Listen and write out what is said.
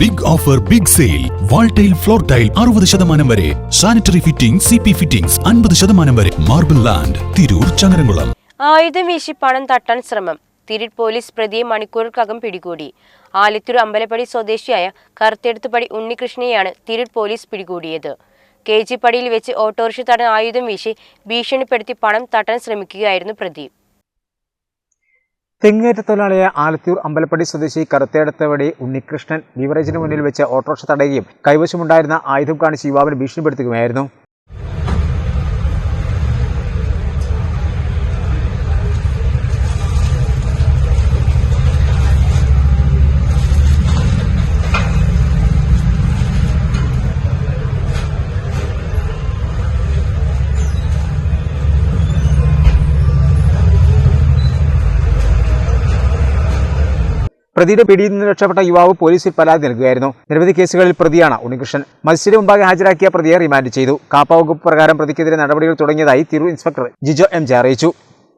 Big offer big sale wall tile floor tile അറുപത് ശതമാനം വരെ. Sanitary fitting C P fittings അൻപത് ശതമാനം വരെ. Marble land Tirur Changaramkulam. ആയുധം വീശി പണം തട്ടാൻ ശ്രമം. തിരിട്ട് പോലീസ് പ്രതിയെ മണിക്കൂറുകൾക്കകം പിടികൂടി. ആലത്തൂർ അമ്പലപ്പടി സ്വദേശിയായ കറുത്തെടുത്തുപടി ഉണ്ണികൃഷ്ണയെയാണ് തിരിട്ട് പോലീസ് പിടികൂടിയത്. കെ ജി പടിയിൽ വെച്ച് ഓട്ടോറിക്ഷ തടഞ്ഞ ആയുധം വീശി ഭീഷണിപ്പെടുത്തി പണം തട്ടാൻ ശ്രമിക്കുകയായിരുന്നു പ്രതി. തെങ്ങേറ്റ തൊഴിലാളിയെ ആലത്തൂർ അമ്പലപ്പടി സ്വദേശി കറുത്തേടത്തവടി ഉണ്ണികൃഷ്ണൻ ബീവറേജിന് മുന്നിൽ വെച്ച് ഓട്ടോറിക്ഷ തടയുകയും കൈവശമുണ്ടായിരുന്ന ആയുധം കാണിച്ച് യുവാവിനെ ഭീഷണിപ്പെടുത്തുകയായിരുന്നു പ്രതിയുടെ പിടിയിൽ നിന്ന് രക്ഷപ്പെട്ട യുവാവ് പോലീസിൽ പരാതി നൽകുകയായിരുന്നു. നിരവധി കേസുകളിൽ പ്രതിയാണ് ഉണ്ണികൃഷ്ണൻ. മജിസ്ട്രേറ്റ് മുമ്പാകെ ഹാജരാക്കിയ പ്രതിയെ റിമാൻഡ് ചെയ്തു. കാപ്പ വകുപ്പ് പ്രകാരം പ്രതിക്കെതിരെ നടപടികൾ തുടങ്ങിയതായി തിരു ഇൻസ്പെക്ടർ ജിജോ എം ജെ അറിയിച്ചു.